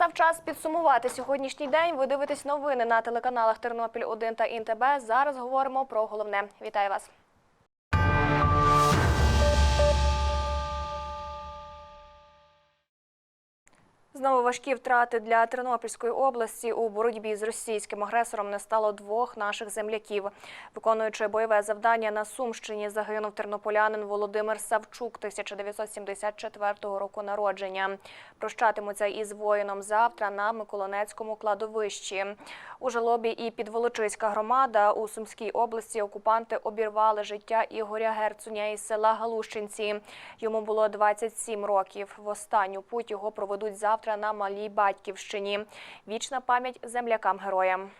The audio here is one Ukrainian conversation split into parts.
Настав час підсумувати сьогоднішній день. Ви дивитесь новини на телеканалах Тернопіль 1 та ІНТБ. Зараз говоримо про головне. Вітаю вас. Знову важкі втрати для Тернопільської області у боротьбі з російським агресором не стало двох наших земляків. Виконуючи бойове завдання на Сумщині, загинув тернополянин Володимир Савчук 1974 року народження. Прощатимуться із воїном завтра на Миколинецькому кладовищі. У жалобі і підволочиська громада у Сумській області окупанти обірвали життя Ігоря Герцуня із села Галущинці. Йому було 27 років. В останню путь його проведуть завтра на малій батьківщині. Вічна пам'ять землякам героям.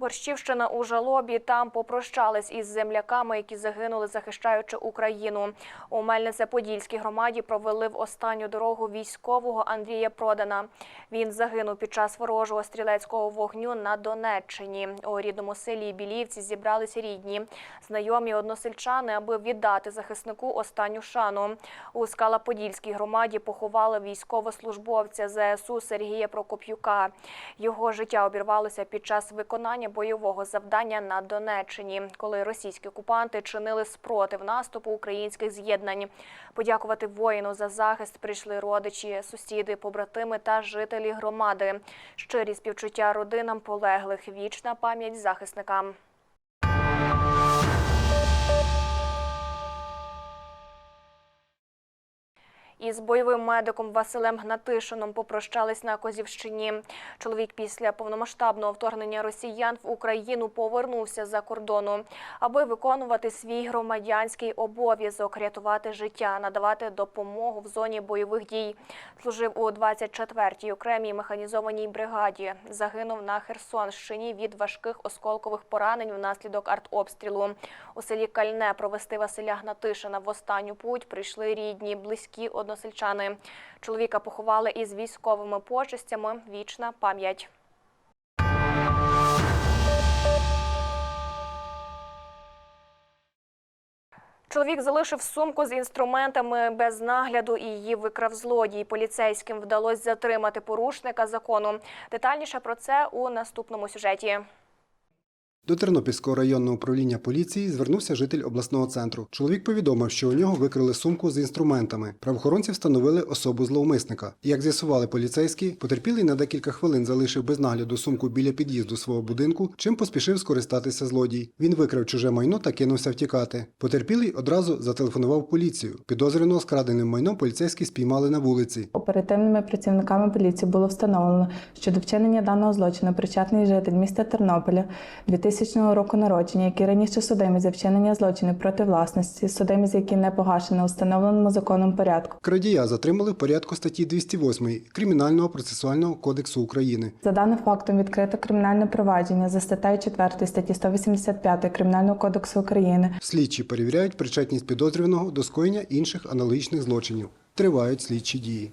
Борщівщина у жалобі там попрощались із земляками, які загинули, захищаючи Україну. У Мельнице-Подільській громаді провели в останню дорогу військового Андрія Продана. Він загинув під час ворожого стрілецького вогню на Донеччині. У рідному селі Білівці зібралися рідні, знайомі односельчани, аби віддати захиснику останню шану. У Скала-Подільській громаді поховали військовослужбовця ЗСУ Сергія Прокоп'юка. Його життя обірвалося під час виконання бойового завдання на Донеччині, коли російські окупанти чинили спротив наступу українських з'єднань. Подякувати воїну за захист прийшли родичі, сусіди, побратими та жителі громади. Щирі співчуття родинам полеглих. Вічна пам'ять захисникам. Із бойовим медиком Василем Гнатишином попрощались на Козівщині. Чоловік після повномасштабного вторгнення росіян в Україну повернувся за кордону, аби виконувати свій громадянський обов'язок, рятувати життя, надавати допомогу в зоні бойових дій. Служив у 24-й окремій механізованій бригаді. Загинув на Херсонщині від важких осколкових поранень внаслідок артобстрілу. У селі Кальне провести Василя Гнатишина в останню путь прийшли рідні, близькі односельчани. Чоловіка поховали із військовими почестями. Вічна пам'ять. Чоловік залишив сумку з інструментами без нагляду і її викрав злодій. Поліцейським вдалося затримати порушника закону. Детальніше про це у наступному сюжеті. До Тернопільського районного управління поліції звернувся житель обласного центру. Чоловік повідомив, що у нього викрили сумку з інструментами. Правоохоронці встановили особу зловмисника. Як з'ясували поліцейські, потерпілий на декілька хвилин залишив без нагляду сумку біля під'їзду свого будинку, чим поспішив скористатися злодій. Він викрав чуже майно та кинувся втікати. Потерпілий одразу зателефонував поліцію. Підозрюваного з краденим майном поліцейські спіймали на вулиці. Оперативними працівниками поліції було встановлено, що до вчинення даного злочину причетний житель міста Тернополя 2000 року народження, який раніше судимий за вчинення злочину проти власності, судимий з яким не погашено у встановленому законом порядку. Крадія затримали в порядку статті 208 Кримінального процесуального кодексу України. За даним фактом відкрито кримінальне провадження за статтею 4 статті 185 Кримінального кодексу України Слідчі перевіряють причетність підозрюваного до скоєння інших аналогічних злочинів. Тривають слідчі дії.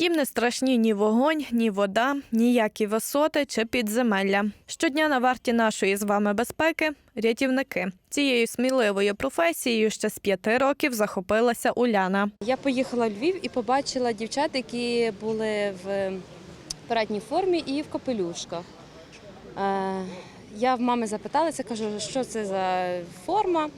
Їм не страшні ні вогонь, ні вода, ніякі висоти чи підземелля. Щодня на варті нашої з вами безпеки рятівники. Цією сміливою професією ще з п'яти років захопилася Уляна. Я поїхала в Львів і побачила дівчат, які були в парадній формі і в капелюшках. Е, Я в мами запиталася, кажу, що це за форма.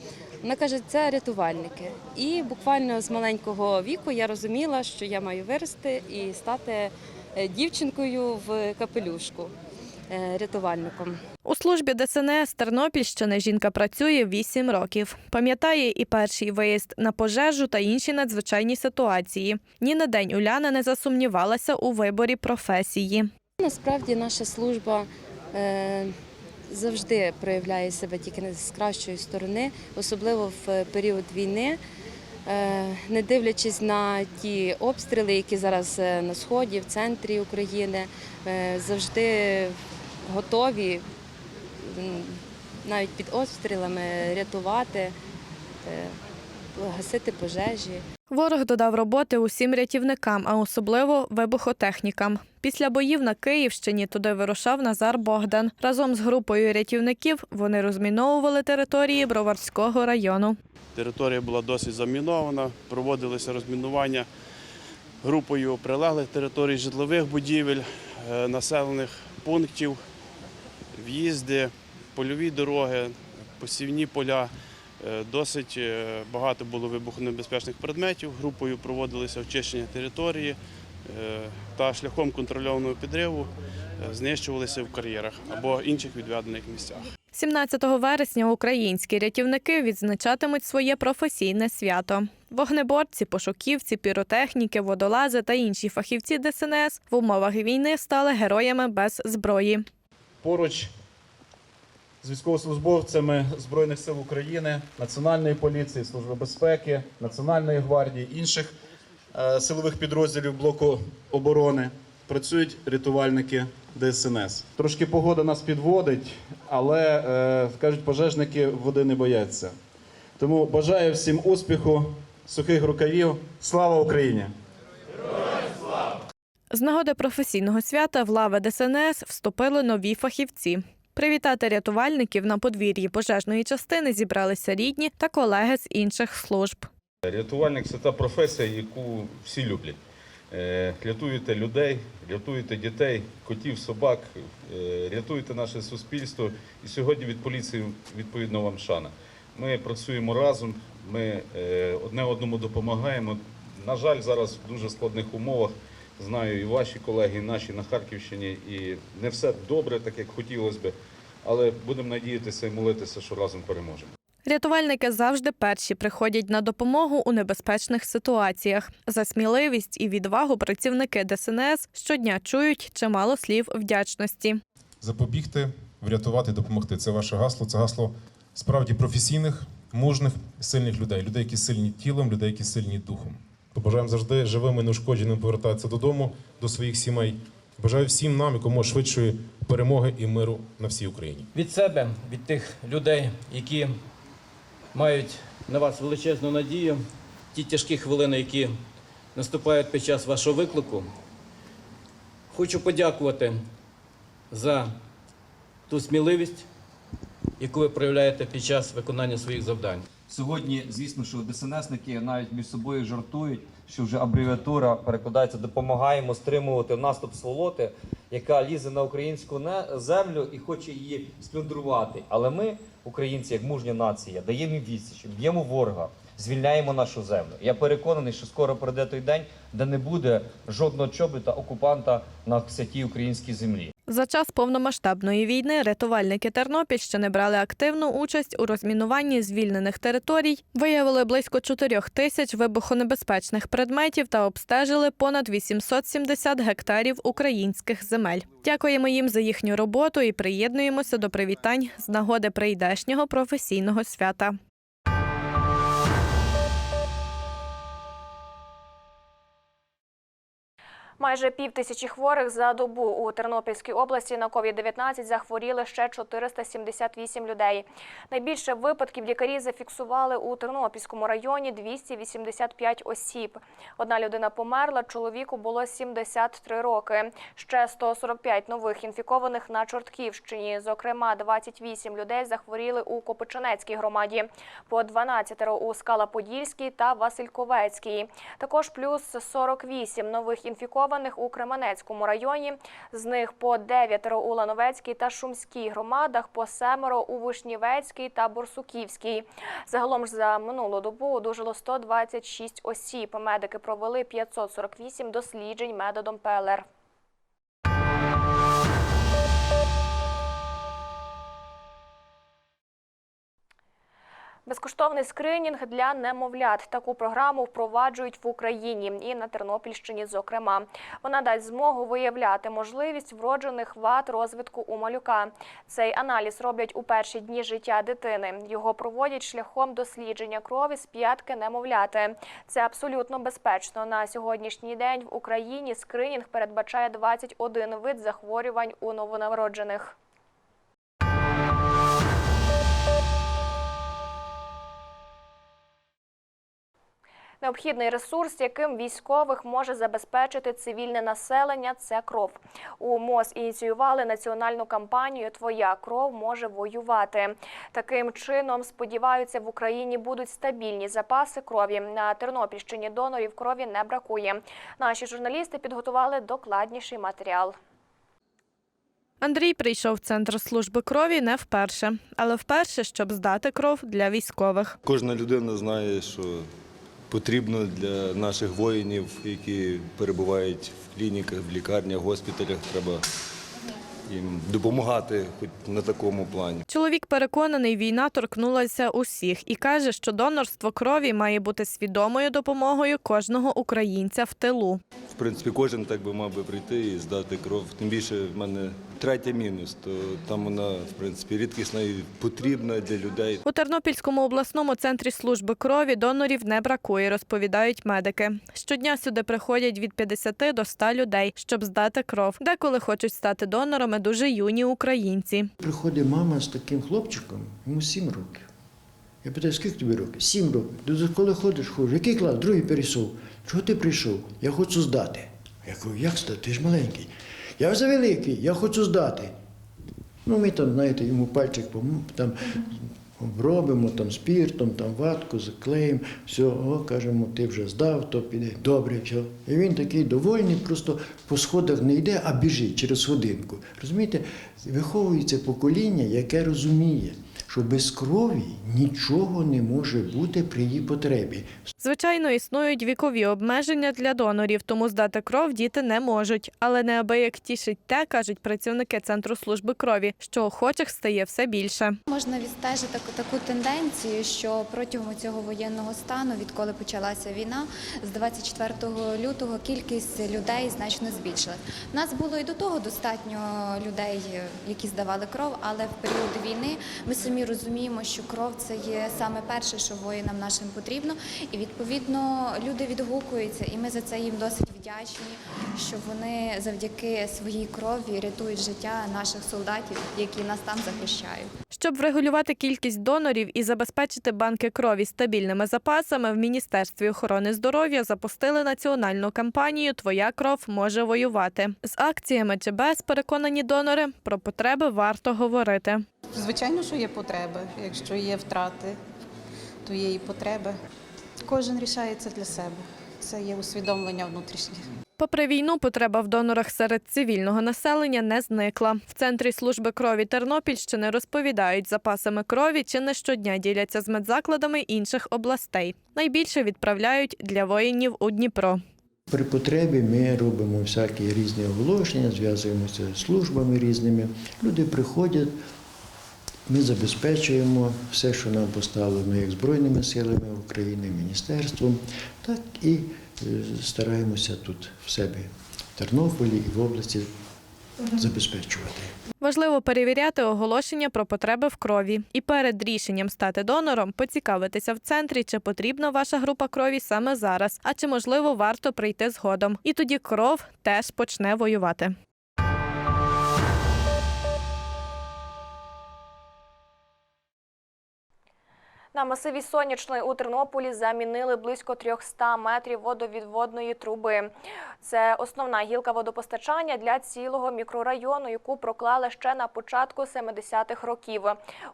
Вона каже, це рятувальники. І буквально з маленького віку я розуміла, що я маю вирости і стати е, дівчинкою в капелюшку е, рятувальником. У службі ДСНС Тернопільщини жінка працює 8 років. Пам'ятає і перший виїзд на пожежу та інші надзвичайні ситуації. Ні на день Уляна не засумнівалася у виборі професії. Насправді наша служба е, завжди проявляє себе тільки не з кращої сторони, особливо в період війни. Е, Не дивлячись на ті обстріли, які зараз е, на сході, в центрі України, е, завжди готові навіть під обстрілами рятувати, е, гасити пожежі. Ворог додав роботи усім рятівникам, а особливо вибухотехнікам. Після боїв на Київщині туди вирушав Назар Богдан. Разом з групою рятівників вони розміновували території Броварського району. Територія була досить замінована, проводилося розмінування групою прилеглих територій житлових будівель, е, населених пунктів, в'їзди, польові дороги, посівні поля. Е, Досить е, багато було вибухонебезпечних предметів. Групою проводилося очищення території е, та шляхом контрольованого підриву знищувалися в кар'єрах або інших відведених місцях. 17 вересня українські рятівники відзначатимуть своє професійне свято. Вогнеборці, пошуківці, піротехніки, водолази та інші фахівці ДСНС в умовах війни стали героями без зброї. поруч з військовослужбовцями Збройних сил України, Національної поліції, Служби безпеки, Національної гвардії, інших е, силових підрозділів блоку оборони працюють рятувальники ДСНС. Трошки погода нас підводить, але е, кажуть, пожежники води не бояться. Тому бажаю всім успіху, сухих рукавів. Слава Україні! З нагоди професійного свята в лави ДСНС вступили нові фахівці. Привітати рятувальників на подвір'ї пожежної частини зібралися рідні та колеги з інших служб. Рятувальник це та професія, яку всі люблять. Е, Рятуєте людей, рятуєте дітей, котів, собак, е, рятуєте наше суспільство. І сьогодні від поліції відповідно вам шана. Ми працюємо разом, ми е, одне одному допомагаємо. На жаль, зараз в дуже складних умовах. Знаю і ваші колеги, і наші на Харківщині, і не все добре, так як хотілося би. Але будемо надіятися і молитися, що разом переможемо. Рятувальники завжди перші приходять на допомогу у небезпечних ситуаціях. За сміливість і відвагу працівники ДСНС щодня чують чимало слів вдячності. запобігти, врятувати, допомогти. Це ваше гасло. Це гасло справді професійних, мужних, сильних людей, людей, які сильні тілом, людей, які сильні духом. Побажаємо завжди живими, і неушкодженими повертатися додому, до своїх сімей. Бажаю всім нам якомога швидшої перемоги і миру на всій Україні. від себе, від тих людей, які мають на вас величезну надію, ті тяжкі хвилини, які наступають під час вашого виклику. Хочу подякувати за ту сміливість, яку ви проявляєте під час виконання своїх завдань. Сьогодні, звісно, що ДСНСники навіть між собою жартують, що вже абревіатура перекладається Допомагаємо стримувати наступ сволоти, яка лізе на українську землю і хоче її сплюндрувати. Але ми, українці, як мужня нація, даємо відсіч, б'ємо ворога, звільняємо нашу землю. Я переконаний, що скоро прийде той день, де не буде жодного чобіта окупанта на святій українській землі. За час повномасштабної війни рятувальники Тернопільщини брали активну участь у розмінуванні звільнених територій, виявили близько 4 тисяч вибухонебезпечних предметів та обстежили понад 870 гектарів українських земель. Дякуємо їм за їхню роботу і приєднуємося до привітань з нагоди прийдешнього професійного свята. Майже пів тисячі хворих за добу у Тернопільській області на COVID-19 захворіли ще 478 людей. Найбільше випадків лікарі зафіксували у Тернопільському районі 285 осіб. Одна людина померла, чоловіку було 73 роки. Ще 145 нових інфікованих на Чортківщині. Зокрема, 28 людей захворіли у Копичанецькій громаді, по 12 у Скала-Подільській та Васильковецькій. Також плюс 48 нових інфікованих у Кременецькому районі. З них по дев'ятеро у Лановецькій та Шумській громадах, по семеро у Вишнівецькій та Борсуківській. Загалом ж за минулу добу одужало 126 осіб. Медики провели 548 досліджень методом ПЛР. Безкоштовний скринінг для немовлят. Таку програму впроваджують в Україні і на Тернопільщині. Зокрема, вона дасть змогу виявляти можливість вроджених вад розвитку у малюка. Цей аналіз роблять у перші дні життя дитини. Його проводять шляхом дослідження крові з п'ятки немовляти. Це абсолютно безпечно. На сьогоднішній день в Україні скринінг передбачає 21 вид захворювань у новонароджених. Необхідний ресурс, яким військових може забезпечити цивільне населення, це кров. У МОЗ ініціювали національну кампанію Твоя кров може воювати. Таким чином, сподіваються, в Україні будуть стабільні запаси крові. На Тернопільщині донорів крові не бракує. Наші журналісти підготували докладніший матеріал. Андрій прийшов в центр служби крові не вперше, але вперше, щоб здати кров для військових. Кожна людина знає, що потрібно для наших воїнів, які перебувають в клініках, в лікарнях, госпіталях, треба їм допомагати хоч на такому плані. Чоловік переконаний, війна торкнулася усіх і каже, що донорство крові має бути свідомою допомогою кожного українця в тилу. В принципі, кожен так би мав би прийти і здати кров. Тим більше в мене третя мінус, то там вона, в принципі, рідкісна і потрібна для людей. У Тернопільському обласному центрі служби крові донорів не бракує, розповідають медики. Щодня сюди приходять від 50 до 100 людей, щоб здати кров. Деколи хочуть стати донорами дуже юні українці. Приходить мама з таким хлопчиком, йому сім років. Я питаю, скільки тобі років? Сім років. До коли ходиш, ходжу. Який клас? Другий перейшов. Чого ти прийшов? Я хочу здати. Я кажу, як здати? Ти ж маленький. Я вже великий, я хочу здати. Ну, ми там, знаєте, йому пальчик там робимо, там спіртом, там ватку, заклеїмо, все, о, кажемо, ти вже здав, то піде. Добре, все. І він такий довольний, просто по сходах не йде, а біжить через годинку. Розумієте, виховується покоління, яке розуміє, що без крові нічого не може бути при її потребі. Звичайно, існують вікові обмеження для донорів, тому здати кров діти не можуть. Але неабияк тішить те, кажуть працівники центру служби крові, що охочих стає все більше. Можна відстежити таку, тенденцію, що протягом цього воєнного стану, відколи почалася війна, з 24 лютого кількість людей значно збільшилась. У нас було і до того достатньо людей, які здавали кров, але в період війни ми самі розуміємо, що кров це є саме перше, що воїнам нашим потрібно, і відповідно люди відгукуються, і ми за це їм досить вдячні, що вони завдяки своїй крові рятують життя наших солдатів, які нас там захищають. Щоб врегулювати кількість донорів і забезпечити банки крові стабільними запасами, в Міністерстві охорони здоров'я запустили національну кампанію Твоя кров може воювати. З акціями чи без переконані донори про потреби варто говорити. Звичайно, що є потреби. Якщо є втрати, то є і потреби. Кожен рішається для себе. Це є усвідомлення внутрішнє. Попри війну, потреба в донорах серед цивільного населення не зникла. В центрі служби крові Тернопільщини розповідають, запасами крові чи не щодня діляться з медзакладами інших областей. Найбільше відправляють для воїнів у Дніпро. При потребі ми робимо всякі різні оголошення, зв'язуємося з службами різними. Люди приходять, ми забезпечуємо все, що нам поставлено як Збройними силами України, міністерством, так і е, стараємося тут в себе в Тернополі і в області забезпечувати. Важливо перевіряти оголошення про потреби в крові. І перед рішенням стати донором поцікавитися в центрі, чи потрібна ваша група крові саме зараз, а чи можливо варто прийти згодом. І тоді кров теж почне воювати. На масиві Сонячної у Тернополі замінили близько 300 метрів водовідводної труби. Це основна гілка водопостачання для цілого мікрорайону, яку проклали ще на початку 70-х років.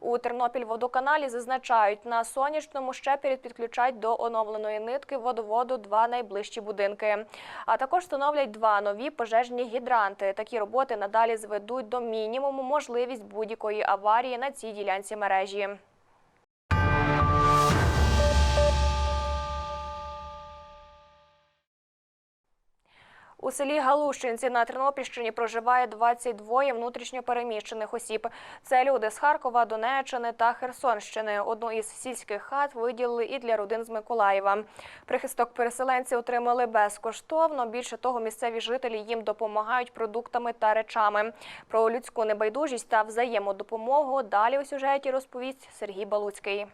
У Тернопільводоканалі зазначають, на сонячному ще підключають до оновленої нитки водоводу два найближчі будинки. А також встановлять два нові пожежні гідранти. Такі роботи надалі зведуть до мінімуму можливість будь-якої аварії на цій ділянці мережі. У селі Галущинці на Тернопільщині проживає 22 внутрішньопереміщених осіб. Це люди з Харкова, Донеччини та Херсонщини. Одну із сільських хат виділили і для родин з Миколаєва. Прихисток переселенці отримали безкоштовно. Більше того, місцеві жителі їм допомагають продуктами та речами. Про людську небайдужість та взаємодопомогу далі у сюжеті розповість Сергій Балуцький.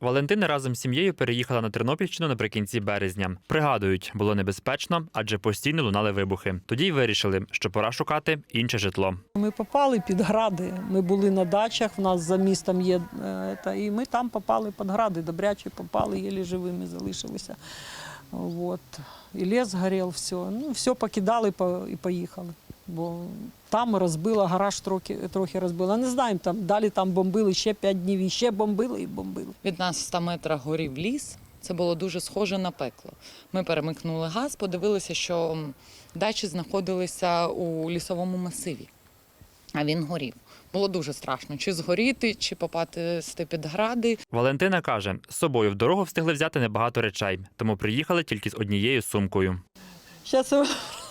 Валентина разом з сім'єю переїхала на Тернопільщину наприкінці березня. Пригадують, було небезпечно, адже постійно лунали вибухи. Тоді й вирішили, що пора шукати інше житло. Ми попали під гради. Ми були на дачах, в нас за містом є, е, та, і ми там попали під гради, добряче попали, єлі живими залишилися. От. І ліс горів, все. Ну, все покидали по- і поїхали. Бо там розбила, гараж трохи, трохи розбила. Не знаємо, там далі там бомбили ще п'ять днів, і ще бомбили і бомбили. Від нас в 100 метрах горів ліс. Це було дуже схоже на пекло. Ми перемикнули газ, подивилися, що дачі знаходилися у лісовому масиві, а він горів. Було дуже страшно, чи згоріти, чи попасти під гради. Валентина каже, з собою в дорогу встигли взяти небагато речей, тому приїхали тільки з однією сумкою. Зараз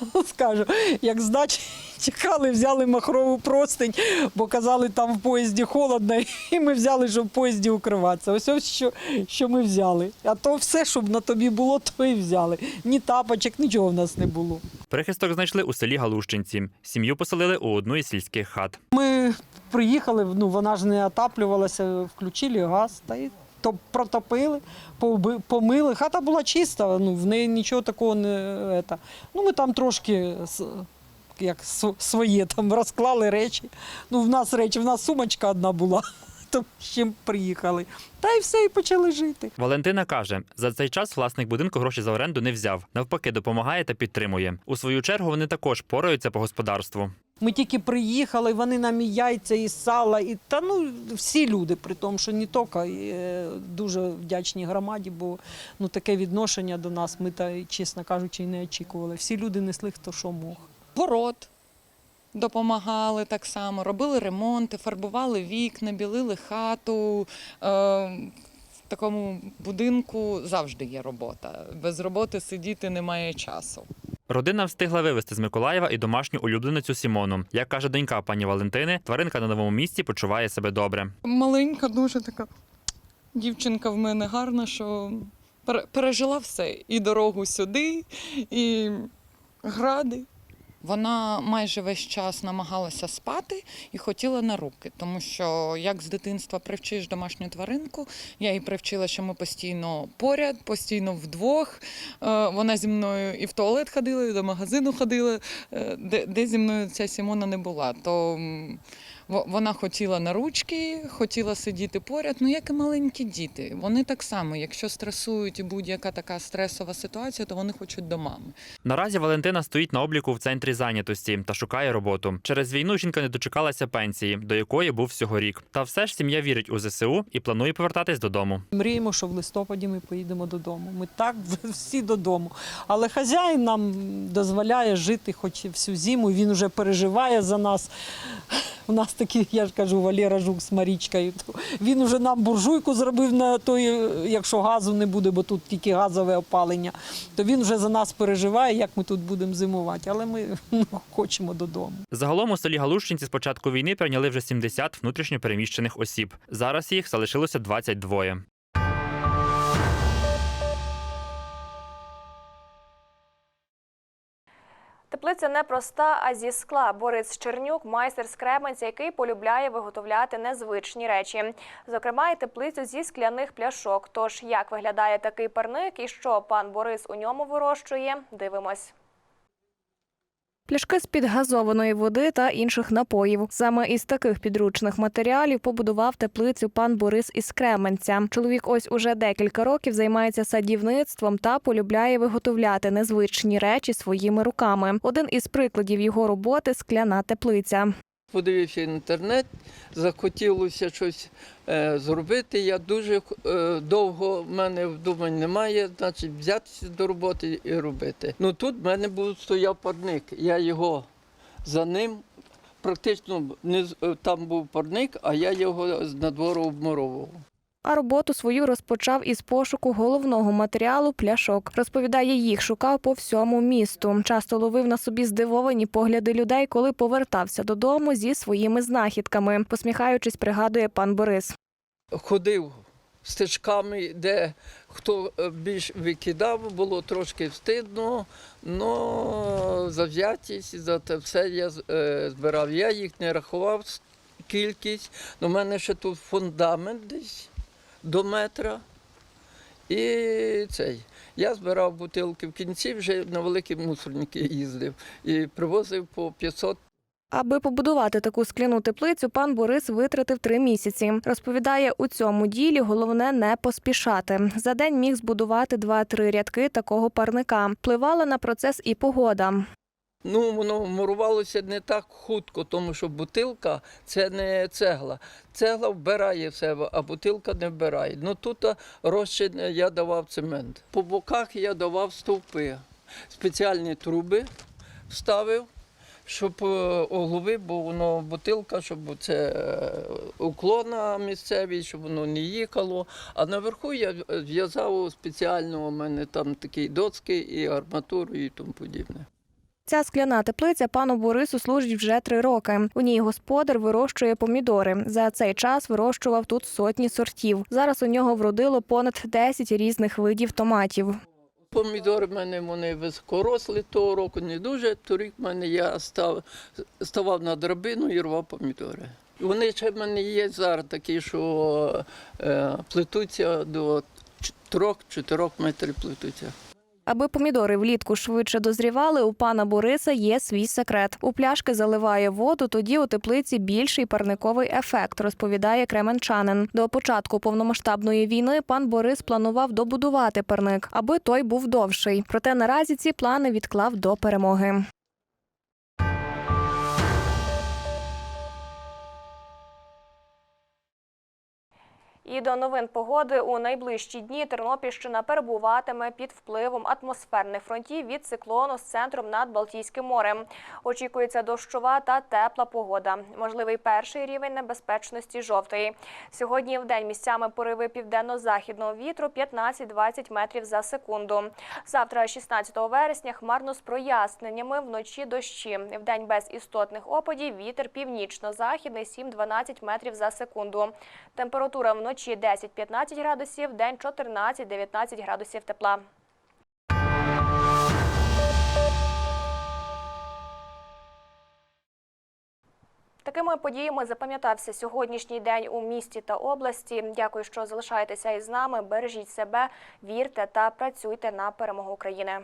скажу, як з дачі чекали, взяли махрову простинь, бо казали, там в поїзді холодно, і ми взяли, щоб в поїзді укриватися. Ось ось що, що ми взяли. А то все, щоб на тобі було, то і взяли. Ні тапочок, нічого в нас не було. Прихисток знайшли у селі Галущинці. Сім'ю поселили у одну із сільських хат. Ми приїхали, ну вона ж не отаплювалася, включили газ та й то протопили, помили. Хата була чиста, ну в неї нічого такого не. Ета. Ну ми там трошки як своє там розклали речі. Ну, в нас речі, в нас сумочка одна була, то з чим приїхали. Та й все, і почали жити. Валентина каже, за цей час власник будинку гроші за оренду не взяв. Навпаки, допомагає та підтримує. У свою чергу вони також пораються по господарству. Ми тільки приїхали, вони нам і яйця, і сала, і та ну всі люди, при тому, що не тільки е, дуже вдячні громаді, бо ну таке відношення до нас ми та чесно кажучи, не очікували. Всі люди несли хто що мог. Город допомагали так само, робили ремонти, фарбували вікна, білили хату. Е, в такому будинку завжди є робота. Без роботи сидіти немає часу. Родина встигла вивезти з Миколаєва і домашню улюбленицю Сімону. Як каже донька пані Валентини, тваринка на новому місці почуває себе добре. Маленька, дуже така дівчинка в мене гарна, що пере- пережила все. І дорогу сюди, і гради. Вона майже весь час намагалася спати і хотіла на руки, тому що як з дитинства привчиш домашню тваринку, я її привчила, що ми постійно поряд, постійно вдвох. Е, Вона зі мною і в туалет ходила, і до магазину ходила, е, де, де зі мною ця Сімона не була. То вона хотіла на ручки, хотіла сидіти поряд. Ну, як і маленькі діти. Вони так само, якщо стресують і будь-яка така стресова ситуація, то вони хочуть до мами. Наразі Валентина стоїть на обліку в центрі зайнятості та шукає роботу. Через війну жінка не дочекалася пенсії, до якої був всього рік. Та все ж сім'я вірить у ЗСУ і планує повертатись додому. Мріємо, що в листопаді ми поїдемо додому. Ми так всі додому. Але хазяїн нам дозволяє жити хоч і всю зиму. Він вже переживає за нас. У нас такий, я ж кажу, Валера Жук з Марічкою. Він вже нам буржуйку зробив на той, якщо газу не буде, бо тут тільки газове опалення. То він вже за нас переживає, як ми тут будемо зимувати. Але ми ну, хочемо додому. Загалом у селі Галущинці з початку війни прийняли вже 70 внутрішньо переміщених осіб. Зараз їх залишилося 22. Теплиця не проста, а зі скла. Борис Чернюк, майстер з який полюбляє виготовляти незвичні речі. Зокрема, і теплицю зі скляних пляшок. Тож як виглядає такий парник і що пан Борис у ньому вирощує, дивимось. Пляшки з-під газованої води та інших напоїв. Саме із таких підручних матеріалів побудував теплицю пан Борис із Кременця. Чоловік ось уже декілька років займається садівництвом та полюбляє виготовляти незвичні речі своїми руками. Один із прикладів його роботи скляна теплиця. Подивився інтернет, захотілося щось е, зробити. Я дуже е, довго в мене вдумань немає, значить взятися до роботи і робити. Ну тут в мене був стояв парник. Я його за ним практично не е, там був парник, а я його з надвору обмуровував. А роботу свою розпочав із пошуку головного матеріалу пляшок. Розповідає, їх шукав по всьому місту. Часто ловив на собі здивовані погляди людей, коли повертався додому зі своїми знахідками. Посміхаючись, пригадує пан Борис. ходив стежками, де хто е, більш викидав, було трошки встидно, але завзятість за те все я е, збирав. Я їх не рахував кількість. У мене ще тут фундамент десь до метра. І цей. Я збирав бутилки в кінці, вже на великі мусорники їздив і привозив по 500 Аби побудувати таку скляну теплицю, пан Борис витратив три місяці. Розповідає, у цьому ділі головне не поспішати. За день міг збудувати два-три рядки такого парника. Впливала на процес і погода. Ну, воно мурувалося не так хутко, тому що бутилка це не цегла. Цегла вбирає в себе, а бутилка не вбирає. Ну тут розчин я давав цемент. По боках я давав стовпи, спеціальні труби вставив, щоб е, оглуби, бо воно бутилка, щоб це е, уклона місцеві, щоб воно не їхало. А наверху я зв'язав спеціально, у мене там такі доски і арматуру і тому подібне. Ця скляна теплиця пану Борису служить вже три роки. У ній господар вирощує помідори. За цей час вирощував тут сотні сортів. Зараз у нього вродило понад 10 різних видів томатів. Помідори в мене вони високоросли того року, не дуже. Торік в мене я став, ставав на драбину і рвав помідори. Вони ще в мене є зараз такі, що е, плетуться до 3-4 метрів плетуться. Аби помідори влітку швидше дозрівали, у пана Бориса є свій секрет. У пляшки заливає воду, тоді у теплиці більший парниковий ефект, розповідає кременчанин. До початку повномасштабної війни пан Борис планував добудувати парник, аби той був довший. Проте наразі ці плани відклав до перемоги. І до новин погоди у найближчі дні Тернопільщина перебуватиме під впливом атмосферних фронтів від циклону з центром над Балтійським морем. Очікується дощова та тепла погода. Можливий перший рівень небезпечності жовтої. Сьогодні в день місцями пориви південно-західного вітру 15-20 метрів за секунду. Завтра, 16 вересня, хмарно з проясненнями вночі дощі. В день без істотних опадів вітер північно-західний 7-12 метрів за секунду. Температура вночі 10-15 градусів, день 14-19 градусів тепла. Такими подіями запам'ятався сьогоднішній день у місті та області. Дякую, що залишаєтеся із нами. Бережіть себе, вірте та працюйте на перемогу України.